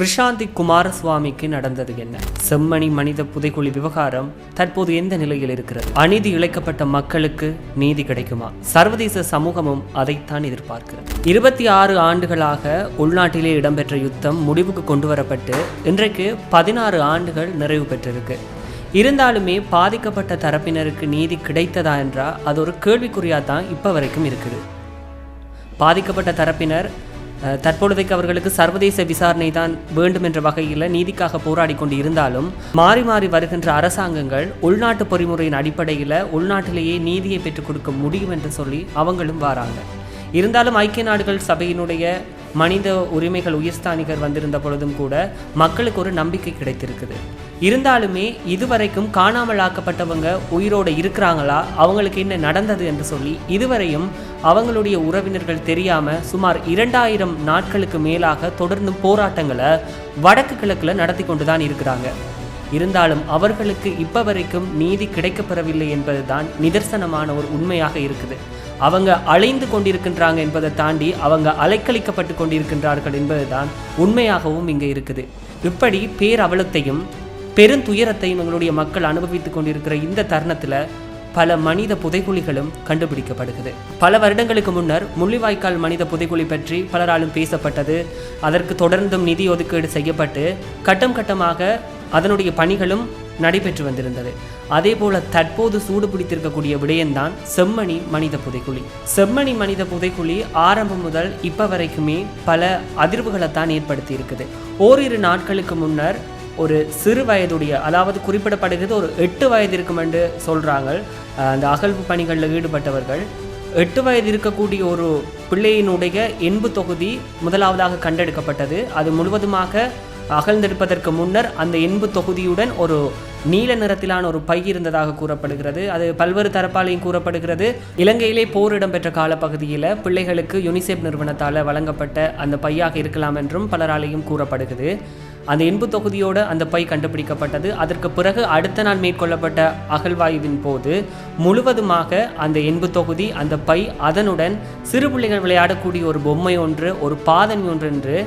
கிருஷாந்தி குமாரசுவாமிக்கு நடந்தது என்ன? செம்மணி மனித புதைக்குழி விவகாரம் தற்போது எந்த நிலையில் இருக்கிறது? அநீதி இழைக்கப்பட்ட மக்களுக்கு நீதி கிடைக்குமா? சர்வதேச சமூகமும் அதைத்தான் எதிர்பார்க்கிறது. இருபத்தி ஆறு ஆண்டுகளாக உள்நாட்டிலே இடம்பெற்ற யுத்தம் முடிவுக்கு கொண்டு வரப்பட்டு இன்றைக்கு பதினாறு ஆண்டுகள் நிறைவு பெற்றிருக்கு. இருந்தாலுமே பாதிக்கப்பட்ட தரப்பினருக்கு நீதி கிடைத்ததா என்றால் அது ஒரு கேள்விக்குறியாக தான் இப்போ வரைக்கும் இருக்குது. பாதிக்கப்பட்ட தரப்பினர் தற்பொழுதைக்கு அவர்களுக்கு சர்வதேச விசாரணை தான் வேண்டும் என்ற வகையில் நீதிக்காக போராடி கொண்டு இருந்தாலும் மாறி மாறி வருகின்ற அரசாங்கங்கள் உள்நாட்டு பொறிமுறையின் அடிப்படையில் உள்நாட்டிலேயே நீதியை பெற்றுக் கொடுக்க முடியும் என்று சொல்லி அவங்களும் வராங்க. இருந்தாலும் ஐக்கிய நாடுகள் சபையினுடைய மனித உரிமைகள் உயர்ஸ்தானிகர் வந்திருந்த பொழுதும் கூட மக்களுக்கு ஒரு நம்பிக்கை கிடைத்திருக்குது. இருந்தாலுமே இதுவரைக்கும் காணாமல் ஆக்கப்பட்டவங்க உயிரோடு இருக்கிறாங்களா? அவங்களுக்கு என்ன நடந்தது என்று சொல்லி இதுவரையும் அவங்களுடைய உறவினர்கள் தெரியாமல் சுமார் இரண்டாயிரம் நாட்களுக்கு மேலாக தொடர்ந்தும் போராட்டங்களை வடக்கு கிழக்கில் நடத்தி கொண்டு தான் இருக்கிறாங்க. இருந்தாலும் அவர்களுக்கு இப்போ வரைக்கும் நீதி கிடைக்கப்பெறவில்லை என்பதுதான் நிதர்சனமான ஒரு உண்மையாக இருக்குது. அவங்க அலைந்து கொண்டிருக்கின்றாங்க என்பதை தாண்டி அவங்க அலைக்கழிக்கப்பட்டு கொண்டிருக்கின்றார்கள் என்பதுதான் உண்மையாகவும் இங்கே இருக்குது. இப்படி பேரவலத்தையும் பெருந்துயரத்தையும் எங்களுடைய மக்கள் அனுபவித்துக் கொண்டிருக்கிற இந்த தருணத்தில் பல மனித புதைகுழிகளும் கண்டுபிடிக்கப்படுகிறது. பல வருடங்களுக்கு முன்னர் முள்ளிவாய்க்கால் மனித புதைகுழி பற்றி பலராலும் பேசப்பட்டது. அதற்கு தொடர்ந்தும் நிதி ஒதுக்கீடு செய்யப்பட்டு கட்டம் கட்டமாக அதனுடைய பணிகளும் நடைபெற்று வந்திருந்தது. அதே போல தற்போது சூடு பிடித்திருக்கக்கூடிய விடயம்தான் செம்மணி மனித புதைக்குழி செம்மணி மனித புதைக்குழி ஆரம்பம் முதல் இப்ப வரைக்குமே பல அதிர்வுகளைத்தான் ஏற்படுத்தி இருக்குது ஓரிரு நாட்களுக்கு முன்னர் ஒரு சிறு வயதுடைய அதாவது குறிப்பிடப்படுகிறது ஒரு எட்டு வயது இருக்கும் என்று சொல்கிறாங்க அந்த அகழ்வு பணிகளில் ஈடுபட்டவர்கள். எட்டு வயது இருக்கக்கூடிய ஒரு பிள்ளையினுடைய எண்பு தொகுதி முதலாவதாக கண்டெடுக்கப்பட்டது. அது முழுவதுமாக அகழ்ந்தெடுப்பதற்கு முன்னர் அந்த எண்பு தொகுதியுடன் ஒரு நீல நிறத்திலான ஒரு பை இருந்ததாக கூறப்படுகிறது. அது பல்வேறு தரப்பாலையும் கூறப்படுகிறது. இலங்கையிலே போர் இடம்பெற்ற காலப்பகுதியில் பிள்ளைகளுக்கு யுனிசெஃப் நிறுவனத்தால் வழங்கப்பட்ட அந்த பையாக இருக்கலாம் என்றும் பலராலையும் கூறப்படுகிறது. அந்த இன்பு தொகுதியோட அந்த பை கண்டுபிடிக்கப்பட்டது. அதற்கு பிறகு அடுத்த நாள் மேற்கொள்ளப்பட்ட அகழ்வாய்வின் போது முழுவதுமாக அந்த இன்பு தொகுதி அந்த பை அதனுடன் சிறு பிள்ளைகள் விளையாடக்கூடிய ஒரு பொம்மை ஒன்று ஒரு பாதணி ஒன்று என்று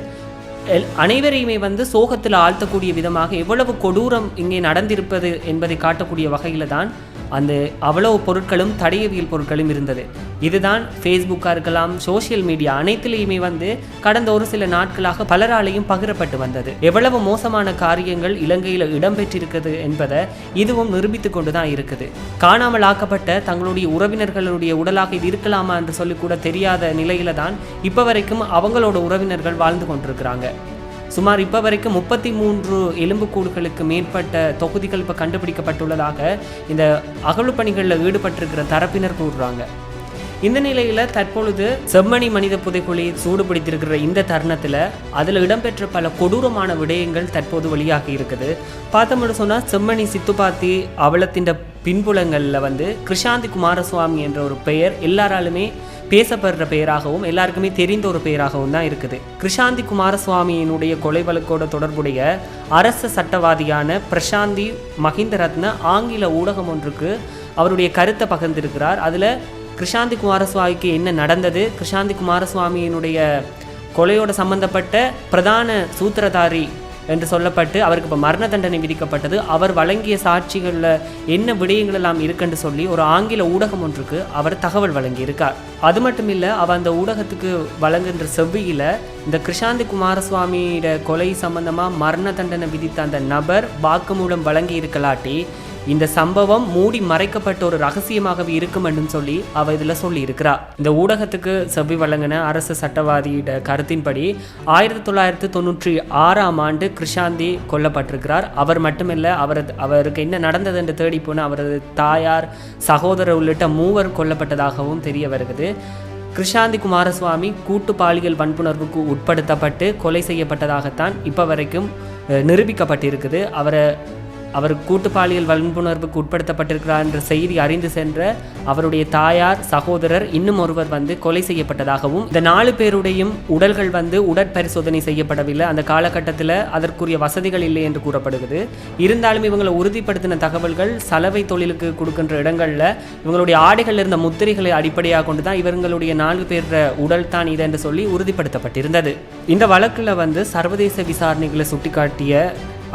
அனைவரையுமே வந்து சோகத்தில் ஆழ்த்தக்கூடிய விதமாக எவ்வளவு கொடூரம் இங்கே நடந்திருப்பது என்பதை காட்டக்கூடிய வகையில் தான் அந்த அவ்வளவு பொருட்களும் தடையவியல் பொருட்களும் இருந்தது. இதுதான் ஃபேஸ்புக்காக இருக்கலாம் சோசியல் மீடியா அனைத்திலையுமே வந்து கடந்த ஒரு சில நாட்களாக பலராலையும் பகிரப்பட்டு வந்தது. எவ்வளவு மோசமான காரியங்கள் இலங்கையில் இடம்பெற்றிருக்கிறது என்பதை இதுவும் நிரூபித்து கொண்டு தான் இருக்குது. காணாமல் ஆக்கப்பட்ட தங்களுடைய உறவினர்களுடைய உடலாக இது இருக்கலாமா என்று சொல்லி கூட தெரியாத நிலையில தான் இப்போ வரைக்கும் அவங்களோட உறவினர்கள் வாழ்ந்து கொண்டிருக்கிறாங்க. சுமார் இப்போ வரைக்கும் முப்பத்தி மூன்று எலும்புக்கூடுகளுக்கு மேற்பட்ட தொகுதிகள் இப்போ கண்டுபிடிக்கப்பட்டுள்ளதாக இந்த அகழ்வு பணிகளில் ஈடுபட்டிருக்கிற தரப்பினர் கூறுறாங்க. இந்த நிலையில் தற்பொழுது செம்மணி மனித புதைக்குழி சூடு பிடித்திருக்கிற இந்த தருணத்தில் அதில் இடம்பெற்ற பல கொடூரமான விடயங்கள் தற்போது வெளியாகி இருக்குது. பார்த்தோம்னு சொன்னால் செம்மணி சித்துப்பாத்தி அவலத்தின் பின்புலங்களில் வந்து கிருஷாந்தி குமாரசுவாமி என்ற ஒரு பெயர் எல்லாராலுமே பேசப்படுற பெயராகவும் எல்லாருக்குமே தெரிந்த ஒரு பெயராகவும் தான் இருக்குது. கிருஷாந்தி குமாரசுவாமியினுடைய கொலை வழக்கோட தொடர்புடைய அரச சட்டவாதியான பிரசாந்தி மஹிந்த ரத்ன ஆங்கில ஊடகம் ஒன்றுக்கு அவருடைய கருத்தை பகிர்ந்திருக்கிறார். அதில் கிருஷாந்தி குமாரசுவாமிக்கு என்ன நடந்தது? கிருஷாந்தி குமாரசுவாமியினுடைய கொலையோட சம்பந்தப்பட்ட பிரதான சூத்திரதாரி என்று சொல்லப்பட்டு அவருக்கு இப்போ மரண தண்டனை விதிக்கப்பட்டது. அவர் வழங்கிய சாட்சிகளில் என்ன விடயங்கள் எல்லாம் இருக்குன்னு சொல்லி ஒரு ஆங்கில ஊடகம் ஒன்றுக்கு அவர் தகவல் வழங்கியிருக்கார். அது மட்டும் இல்லை அவர் அந்த ஊடகத்துக்கு வழங்குகின்ற செவ்வியில் இந்த கிருஷாந்தி குமாரசுவாமியோட கொலை சம்பந்தமாக மரண தண்டனை விதித்த அந்த நபர் வாக்குமூலம் வழங்கி இருக்கலாட்டி இந்த சம்பவம் மூடி மறைக்கப்பட்ட ஒரு ரகசியமாகவே இருக்கும் என்று சொல்லி அவ இதில் சொல்லி இருக்கிறா இந்த ஊடகத்துக்கு செவ்வி வழங்கின அரசு சட்டவாதியிட கருத்தின்படி ஆயிரத்தி தொள்ளாயிரத்தி தொண்ணூற்றி ஆறாம் ஆண்டு கிருஷாந்தி கொல்லப்பட்டிருக்கிறார். அவர் மட்டுமில்லை அவரது அவருக்கு என்ன நடந்தது என்று தேடி போன அவரது தாயார் சகோதரர் உள்ளிட்ட மூவர் கொல்லப்பட்டதாகவும் தெரிய வருகிறது. கிருஷாந்தி குமாரசுவாமி கூட்டு பாலியல் வன்புணர்வுக்கு உட்படுத்தப்பட்டு கொலை செய்யப்பட்டதாகத்தான் இப்போ வரைக்கும் நிரூபிக்கப்பட்டிருக்குது. அவரை அவர் கூட்டு பாலியல் வன்புணர்வுக்கு உட்படுத்தப்பட்டிருக்கிறார் என்ற செய்தி அறிந்து சென்ற அவருடைய தாயார் சகோதரர் இன்னும் ஒருவர் வந்து கொலை செய்யப்பட்டதாகவும் இந்த நாலு பேருடையும் உடல்கள் வந்து உடற்பரிசோதனை செய்யப்படவில்லை. அந்த காலகட்டத்தில் அதற்குரிய வசதிகள் இல்லை என்று கூறப்படுகிறது. இருந்தாலும் இவங்களை உறுதிப்படுத்தின தகவல்கள் சலவை தொழிலுக்கு கொடுக்கின்ற இடங்களில் இவங்களுடைய ஆடைகள் இருந்த முத்திரைகளை அடிப்படையாக கொண்டு தான் இவங்களுடைய நான்கு பேர் உடல் தான் இது என்று சொல்லி உறுதிப்படுத்தப்பட்டிருந்தது. இந்த வழக்கில் வந்து சர்வதேச விசாரணைகளை சுட்டிக்காட்டிய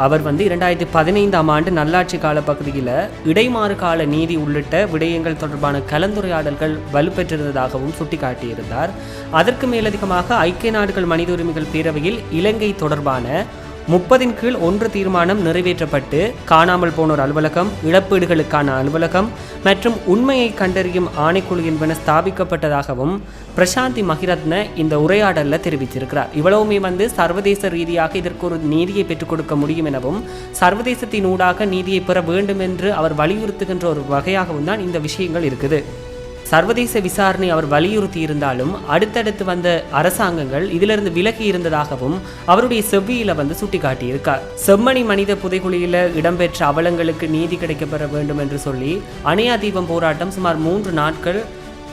அவர் வந்து இரண்டாயிரத்தி பதினைந்தாம் ஆண்டு நல்லாட்சி கால பகுதியில் இடைமாறு கால நீதி உள்ளிட்ட விடயங்கள் தொடர்பான கலந்துரையாடல்கள் வலுப்பெற்றிருந்ததாகவும் சுட்டிக்காட்டியிருந்தார். அதற்கு மேலதிகமாக ஐக்கிய நாடுகள் மனித உரிமைகள் பேரவையில் இலங்கை தொடர்பான முப்பதின் கீழ் ஒன்று தீர்மானம் நிறைவேற்றப்பட்டு காணாமல் போனோர் அலுவலகம் இழப்பீடுகளுக்கான அலுவலகம் மற்றும் உண்மையை கண்டறியும் ஆணைக்குழு என்பன ஸ்தாபிக்கப்பட்டதாகவும் பிரசாந்தி மகிரத்ன இந்த உரையாடலில் தெரிவித்திருக்கிறார். இவ்வளவுமே வந்து சர்வதேச ரீதியாக இதற்கு ஒரு நீதியை பெற்றுக் கொடுக்க முடியும் எனவும் சர்வதேசத்தின் ஊடாக நீதியை பெற வேண்டும் என்று அவர் வலியுறுத்துகின்ற ஒரு வகையாகவும் தான் இந்த விஷயங்கள் இருக்குது. சர்வதேச விசாரணை அவர் வலியுறுத்தி இருந்தாலும் அடுத்தடுத்து வந்த அரசாங்கங்கள் இதிலிருந்து விலகி இருந்ததாகவும் அவருடைய செவ்வியில வந்து சுட்டிக்காட்டியிருக்கார். செம்மணி மனித புதைகுழியில இடம்பெற்ற அவலங்களுக்கு நீதி கிடைக்கப்பெற வேண்டும் என்று சொல்லி அணையா தீபம் போராட்டம் சுமார் மூன்று நாட்கள்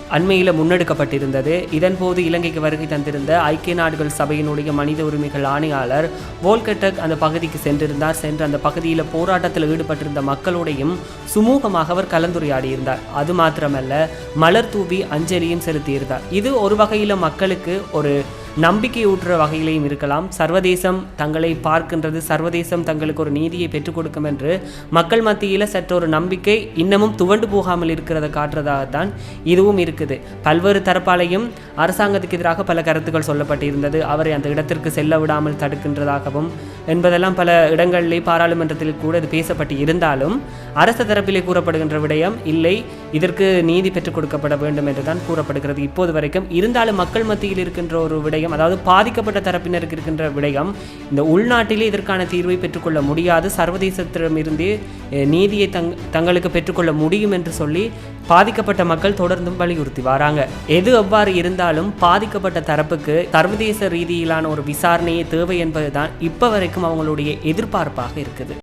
அண்மையில் முன்னெடுக்கப்பட்டிருந்தது. இதன்போது இலங்கைக்கு வருகை தந்திருந்த ஐக்கிய நாடுகள் சபையினுடைய மனித உரிமைகள் ஆணையாளர் வோல்கட்டக் அந்த பகுதிக்கு சென்றிருந்தார். சென்று அந்த பகுதியில் போராட்டத்தில் ஈடுபட்டிருந்த மக்களோடையும் சுமூகமாக அவர் கலந்துரையாடியிருந்தார். அது மாத்திரமல்ல மலர் தூவி அஞ்சலியும் செலுத்தியிருந்தார். இது ஒரு வகையில் மக்களுக்கு ஒரு நம்பிக்கையூட்டுற வகையிலையும் இருக்கலாம். சர்வதேசம் தங்களை பார்க்கின்றது சர்வதேசம் தங்களுக்கு ஒரு நீதியை பெற்றுக் கொடுக்கும் என்று மக்கள் மத்தியில் சற்றொரு நம்பிக்கை இன்னமும் துவண்டு போகாமல் இருக்கிறத காட்டுறதாகத்தான் இதுவும் இருக்குது. பல்வேறு தரப்பாலையும் அரசாங்கத்துக்கு எதிராக பல கருத்துக்கள் சொல்லப்பட்டிருந்தது. அவரை அந்த இடத்திற்கு செல்ல விடாமல் தடுக்கின்றதாகவும் என்பதெல்லாம் பல இடங்களிலே பாராளுமன்றத்தில் கூட இது பேசப்பட்டு இருந்தாலும் அரசு தரப்பிலே கூறப்படுகின்ற விடயம் இல்லை. இதற்கு நீதி பெற்றுக் கொடுக்கப்பட வேண்டும் என்றுதான் கூறப்படுகிறது. இப்போது வரைக்கும் இருந்தாலும் மக்கள் மத்தியில் இருக்கின்ற ஒரு விடயம் அதாவது பாதிக்கப்பட்ட தரப்பினருக்கு இருக்கின்ற விடயம் இந்த உள்நாட்டிலே இதற்கான தீர்வை பெற்றுக்கொள்ள முடியாது. சர்வதேசத்திடமிருந்தே அஹ், நீதியை தங் தங்களுக்கு பெற்றுக்கொள்ள முடியும் என்று சொல்லி பாதிக்கப்பட்ட மக்கள் தொடர்ந்தும் வலியுறுத்தி வராங்க. எது எவ்வாறு இருந்தாலும் பாதிக்கப்பட்ட தரப்புக்கு சர்வதேச ரீதியிலான ஒரு விசாரணையே தேவை என்பதுதான் இப்போ வரைக்கும் அவங்களுடைய எதிர்பார்ப்பாக இருக்குது.